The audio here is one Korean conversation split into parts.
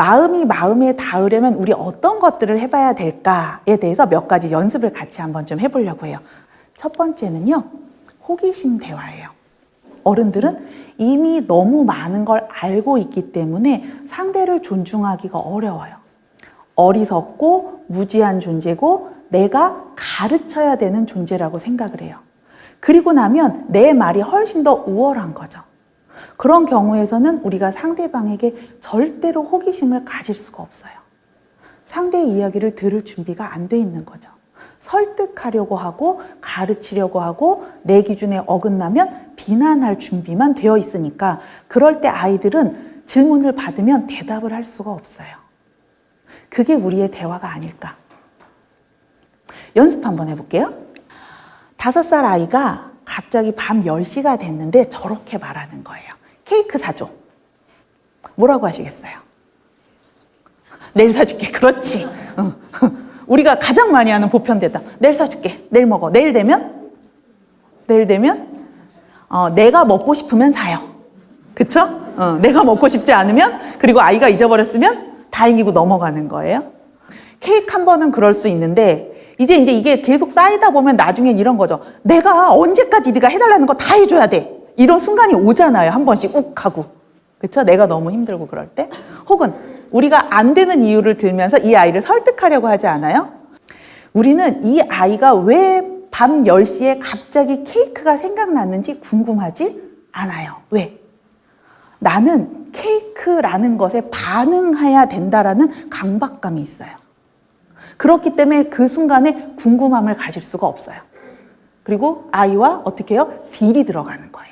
마음이 마음에 닿으려면 우리 어떤 것들을 해봐야 될까에 대해서 몇 가지 연습을 같이 한번 좀 해보려고 해요. 첫 번째는요, 호기심 대화예요. 어른들은 이미 너무 많은 걸 알고 있기 때문에 상대를 존중하기가 어려워요. 어리석고 무지한 존재고 내가 가르쳐야 되는 존재라고 생각을 해요. 그리고 나면 내 말이 훨씬 더 우월한 거죠. 그런 경우에서는 우리가 상대방에게 절대로 호기심을 가질 수가 없어요. 상대의 이야기를 들을 준비가 안 돼 있는 거죠. 설득하려고 하고 가르치려고 하고 내 기준에 어긋나면 비난할 준비만 되어 있으니까 그럴 때 아이들은 질문을 받으면 대답을 할 수가 없어요. 그게 우리의 대화가 아닐까. 연습 한번 해볼게요. 다섯 살 아이가 갑자기 밤 10시가 됐는데 저렇게 말하는 거예요. 케이크 사줘. 뭐라고 하시겠어요? 내일 사줄게. 그렇지. 응. 우리가 가장 많이 하는 보편 대답. 내일 사줄게. 내일 먹어. 내일 되면? 내일 되면? 어, 내가 먹고 싶으면 사요. 그쵸? 어, 내가 먹고 싶지 않으면, 그리고 아이가 잊어버렸으면 다행이고 넘어가는 거예요. 케이크 한 번은 그럴 수 있는데, 이제 이제 이게 계속 쌓이다 보면 나중엔 이런 거죠. 내가 언제까지 네가 해달라는 거 다 해줘야 돼. 이런 순간이 오잖아요. 한 번씩 욱 하고. 그쵸? 내가 너무 힘들고 그럴 때. 혹은 우리가 안 되는 이유를 들면서 이 아이를 설득하려고 하지 않아요? 우리는 이 아이가 왜 밤 10시에 갑자기 케이크가 생각났는지 궁금하지 않아요. 왜? 나는 케이크라는 것에 반응해야 된다라는 강박감이 있어요. 그렇기 때문에 그 순간에 궁금함을 가질 수가 없어요. 그리고 아이와 어떻게 해요? 딜이 들어가는 거예요.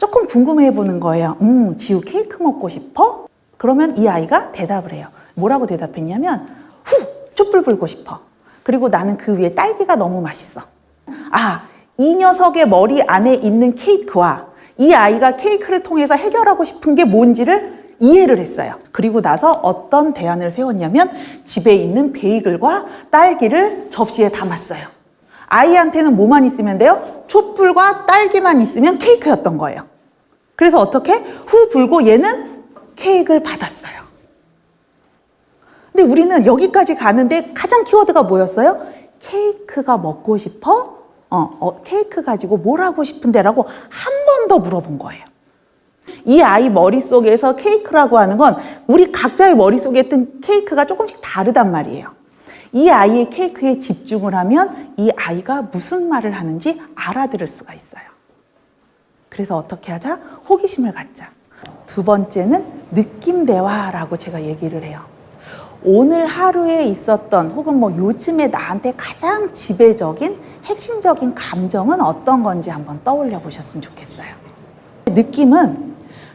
조금 궁금해 보는 거예요. 음, 지우 케이크 먹고 싶어? 그러면 이 아이가 대답을 해요. 뭐라고 대답했냐면, 후! 촛불 불고 싶어. 그리고 나는 그 위에 딸기가 너무 맛있어. 아, 이 녀석의 머리 안에 있는 케이크와 이 아이가 케이크를 통해서 해결하고 싶은 게 뭔지를 이해를 했어요. 그리고 나서 어떤 대안을 세웠냐면 집에 있는 베이글과 딸기를 접시에 담았어요. 아이한테는 뭐만 있으면 돼요? 촛불과 딸기만 있으면 케이크였던 거예요. 그래서 어떻게? 후 불고 얘는 케이크를 받았어요. 근데 우리는 여기까지 가는데 가장 키워드가 뭐였어요? 케이크가 먹고 싶어? 어, 어, 케이크 가지고 뭘 하고 싶은데 라고 한 번 더 물어본 거예요. 이 아이 머릿속에서 케이크라고 하는 건 우리 각자의 머릿속에 있던 케이크가 조금씩 다르단 말이에요. 이 아이의 케이크에 집중을 하면 이 아이가 무슨 말을 하는지 알아들을 수가 있어요. 그래서 어떻게 하자? 호기심을 갖자. 두 번째는 느낌 대화라고 제가 얘기를 해요. 오늘 하루에 있었던 혹은 뭐 요즘에 나한테 가장 지배적인 핵심적인 감정은 어떤 건지 한번 떠올려 보셨으면 좋겠어요. 느낌은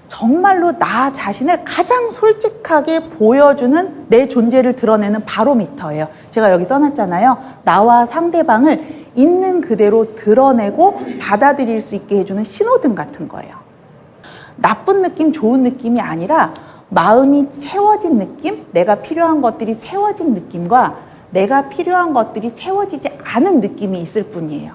정말로 나 자신을 가장 솔직하게 보여주는 내 존재를 드러내는 바로미터예요. 제가 여기 써놨잖아요. 나와 상대방을 있는 그대로 드러내고 받아들일 수 있게 해주는 신호등 같은 거예요. 나쁜 느낌, 좋은 느낌이 아니라 마음이 채워진 느낌, 내가 필요한 것들이 채워진 느낌과 내가 필요한 것들이 채워지지 않은 느낌이 있을 뿐이에요.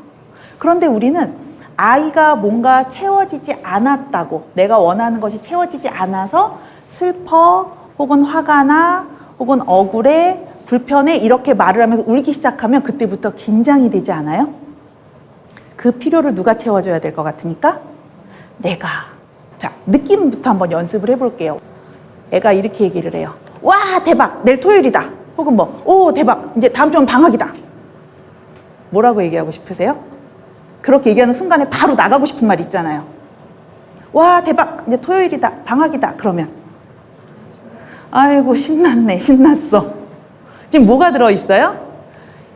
그런데 우리는 아이가 뭔가 채워지지 않았다고, 내가 원하는 것이 채워지지 않아서 슬퍼, 혹은 화가 나, 혹은 억울해, 불편해, 이렇게 말을 하면서 울기 시작하면 그때부터 긴장이 되지 않아요? 그 필요를 누가 채워줘야 될 것 같으니까? 내가. 자, 느낌부터 한번 연습을 해볼게요. 애가 이렇게 얘기를 해요. 와, 대박! 내일 토요일이다. 혹은 뭐, 오, 대박! 이제 다음 주는 방학이다. 뭐라고 얘기하고 싶으세요? 그렇게 얘기하는 순간에 바로 나가고 싶은 말 있잖아요. 와, 대박! 이제 토요일이다. 방학이다. 그러면. 아이고, 신났네. 신났어. 지금 뭐가 들어있어요?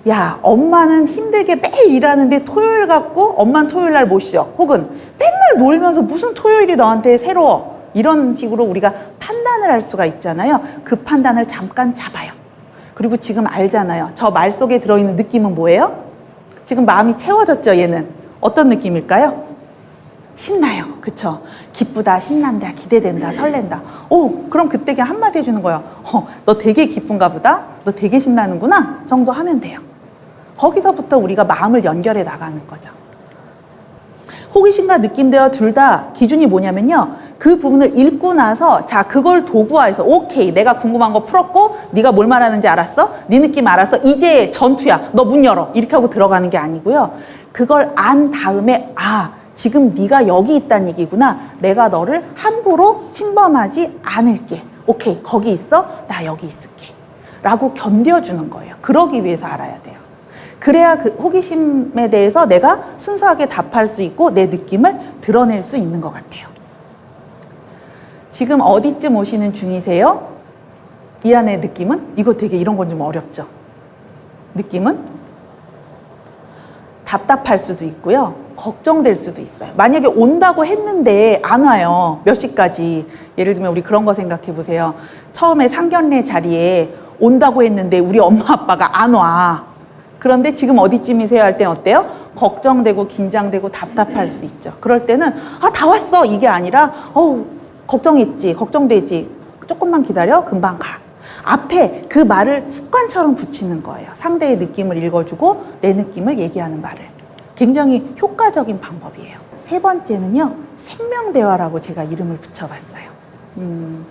야, 엄마는 힘들게 매일 일하는데 토요일 갖고 엄마는 토요일 날 못 쉬어. 혹은 맨날 놀면서 무슨 토요일이 너한테 새로워. 이런 식으로 우리가 판단을 할 수가 있잖아요. 그 판단을 잠깐 잡아요. 그리고 지금 알잖아요. 저 말 속에 들어있는 느낌은 뭐예요? 지금 마음이 채워졌죠, 얘는. 어떤 느낌일까요? 신나요. 그쵸? 기쁘다, 신난다, 기대된다, 설렌다. 오, 그럼 그때 그냥 한마디 해주는 거예요. 어, 너 되게 기쁜가 보다? 너 되게 신나는구나? 정도 하면 돼요. 거기서부터 우리가 마음을 연결해 나가는 거죠. 호기심과 느낌대와 둘다 기준이 뭐냐면요. 그 부분을 읽고 나서 자 그걸 도구화해서 오케이 내가 궁금한 거 풀었고 네가 뭘 말하는지 알았어 네 느낌 알았어 이제 전투야 너 문 열어 이렇게 하고 들어가는 게 아니고요 그걸 안 다음에 아 지금 네가 여기 있다는 얘기구나 내가 너를 함부로 침범하지 않을게 오케이 거기 있어 나 여기 있을게 라고 견뎌주는 거예요 그러기 위해서 알아야 돼요 그래야 그 호기심에 대해서 내가 순수하게 답할 수 있고 내 느낌을 드러낼 수 있는 것 같아요. 지금 어디쯤 오시는 중이세요? 이 안의 느낌은? 이거 되게 이런 건 좀 어렵죠. 느낌은? 답답할 수도 있고요. 걱정될 수도 있어요. 만약에 온다고 했는데 안 와요. 몇 시까지. 예를 들면 우리 그런 거 생각해 보세요. 처음에 상견례 자리에 온다고 했는데 우리 엄마 아빠가 안 와. 그런데 지금 어디쯤이세요 할 땐 어때요? 걱정되고 긴장되고 답답할 수 있죠. 그럴 때는 아 다 왔어 이게 아니라 어우 걱정했지 걱정되지 조금만 기다려 금방 가. 앞에 그 말을 습관처럼 붙이는 거예요. 상대의 느낌을 읽어주고 내 느낌을 얘기하는 말을. 굉장히 효과적인 방법이에요. 세 번째는요, 생명대화라고 제가 이름을 붙여봤어요. 음,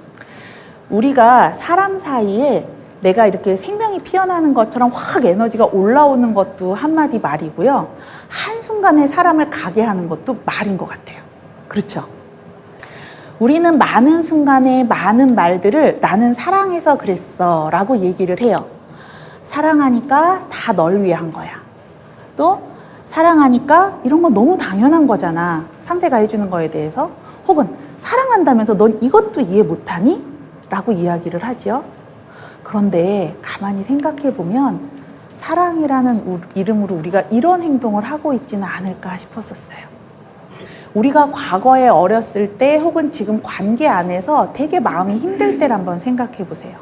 우리가 사람 사이에 내가 이렇게 생명이 피어나는 것처럼 확 에너지가 올라오는 것도 한마디 말이고요. 한순간에 사람을 가게 하는 것도 말인 것 같아요. 그렇죠? 우리는 많은 순간에 많은 말들을 나는 사랑해서 그랬어 라고 얘기를 해요. 사랑하니까 다 널 위한 거야. 또 사랑하니까 이런 건 너무 당연한 거잖아. 상대가 해주는 거에 대해서. 혹은 사랑한다면서 넌 이것도 이해 못하니? 라고 이야기를 하죠. 그런데 가만히 생각해 보면 사랑이라는 우- 이름으로 우리가 이런 행동을 하고 있지는 않을까 싶었었어요. 우리가 과거에 어렸을 때 혹은 지금 관계 안에서 되게 마음이 힘들 때를 한번 생각해 보세요.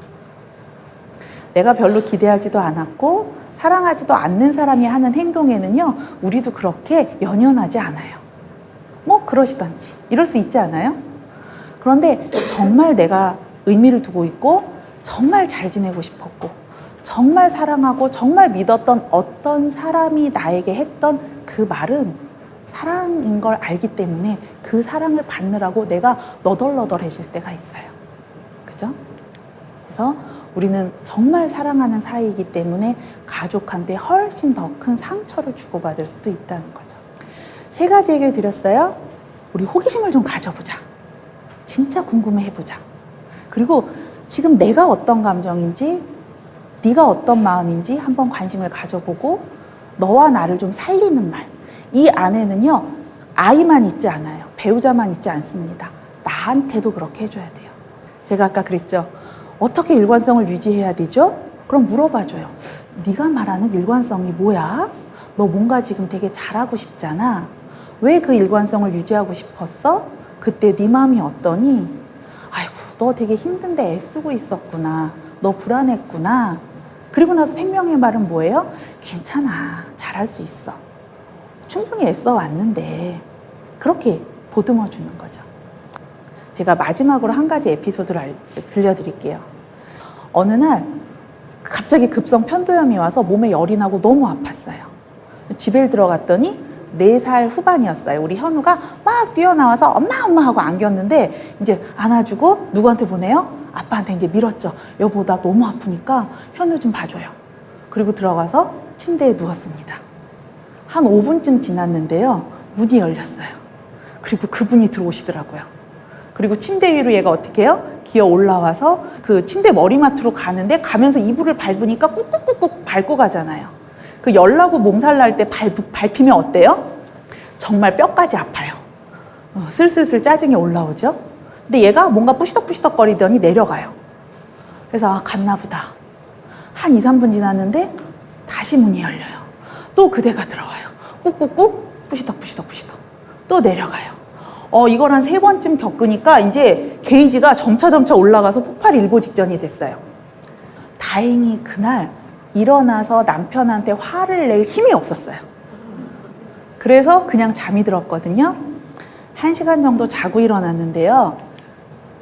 내가 별로 기대하지도 않았고 사랑하지도 않는 사람이 하는 행동에는요, 우리도 그렇게 연연하지 않아요. 뭐 그러시던지 이럴 수 있지 않아요? 그런데 정말 내가 의미를 두고 있고 정말 잘 지내고 싶었고 정말 사랑하고 정말 믿었던 어떤 사람이 나에게 했던 그 말은 사랑인 걸 알기 때문에 그 사랑을 받느라고 내가 너덜너덜해질 때가 있어요. 그죠? 그래서 우리는 정말 사랑하는 사이이기 때문에 가족한테 훨씬 더 큰 상처를 주고받을 수도 있다는 거죠. 세 가지 얘기를 드렸어요. 우리 호기심을 좀 가져보자. 진짜 궁금해 해보자. 그리고 지금 내가 어떤 감정인지, 네가 어떤 마음인지 한번 관심을 가져보고 너와 나를 좀 살리는 말. 이 안에는요, 아이만 있지 않아요. 배우자만 있지 않습니다. 나한테도 그렇게 해줘야 돼요. 제가 아까 그랬죠. 어떻게 일관성을 유지해야 되죠? 그럼 물어봐줘요. 네가 말하는 일관성이 뭐야? 너 뭔가 지금 되게 잘하고 싶잖아. 왜 그 일관성을 유지하고 싶었어? 그때 네 마음이 어떠니? 아이고, 너 되게 힘든데 애쓰고 있었구나. 너 불안했구나. 그리고 나서 생명의 말은 뭐예요? 괜찮아. 잘할 수 있어. 충분히 애써 왔는데. 그렇게 보듬어 주는 거죠. 제가 마지막으로 한 가지 에피소드를 알- 들려드릴게요. 어느 날 갑자기 급성 편도염이 와서 몸에 열이 나고 너무 아팠어요. 집에 들어갔더니 네 살 후반이었어요. 우리 현우가 막 뛰어나와서 엄마 엄마 하고 안겼는데 이제 안아주고 누구한테 보내요? 아빠한테 이제 밀었죠. 여보 나 너무 아프니까 현우 좀 봐줘요. 그리고 들어가서 침대에 누웠습니다. 한 5분쯤 지났는데요. 문이 열렸어요. 그리고 그분이 들어오시더라고요. 그리고 침대 위로 얘가 어떻게 해요? 기어 올라와서 그 침대 머리맡으로 가는데 가면서 이불을 밟으니까 꾹꾹꾹꾹 밟고 가잖아요. 그 열나고 몸살 날 때 밟히면 어때요? 정말 뼈까지 아파요. 어, 슬슬슬 짜증이 올라오죠. 근데 얘가 뭔가 뿌시덕뿌시덕 거리더니 내려가요. 그래서 아, 갔나 보다. 한 2, 3분 지났는데 다시 문이 열려요. 또 그대가 들어와요. 꾹꾹꾹 뿌시덕뿌시덕 뿌시덕. 또 내려가요. 어, 이걸 한 세 번쯤 겪으니까 이제 게이지가 점차점차 올라가서 폭발 일보 직전이 됐어요. 다행히 그날 일어나서 남편한테 화를 낼 힘이 없었어요. 그래서 그냥 잠이 들었거든요. 한 시간 정도 자고 일어났는데요.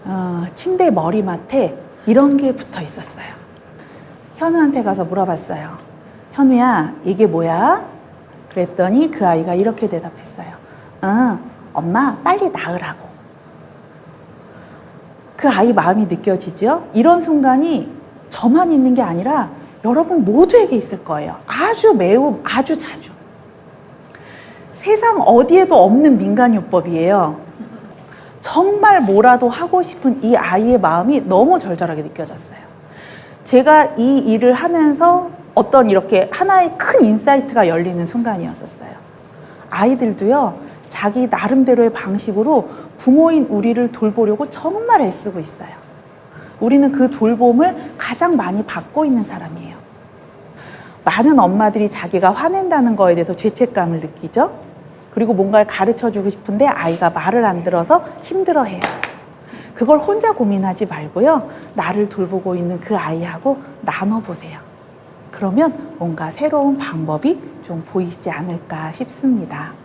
어, 침대 머리맡에 이런 게 붙어 있었어요. 현우한테 가서 물어봤어요. 현우야, 이게 뭐야? 그랬더니 그 아이가 이렇게 대답했어요. 응, 엄마, 빨리 나으라고. 그 아이 마음이 느껴지죠? 이런 순간이 저만 있는 게 아니라 여러분 모두에게 있을 거예요. 아주 매우 아주 자주. 세상 어디에도 없는 민간요법이에요. 정말 뭐라도 하고 싶은 이 아이의 마음이 너무 절절하게 느껴졌어요. 제가 이 일을 하면서 어떤 이렇게 하나의 큰 인사이트가 열리는 순간이었었어요. 아이들도요, 자기 나름대로의 방식으로 부모인 우리를 돌보려고 정말 애쓰고 있어요. 우리는 그 돌봄을 가장 많이 받고 있는 사람이에요. 많은 엄마들이 자기가 화낸다는 거에 대해서 죄책감을 느끼죠. 그리고 뭔가를 가르쳐 주고 싶은데 아이가 말을 안 들어서 힘들어 해요. 그걸 혼자 고민하지 말고요. 나를 돌보고 있는 그 아이하고 나눠보세요. 그러면 뭔가 새로운 방법이 좀 보이지 않을까 싶습니다.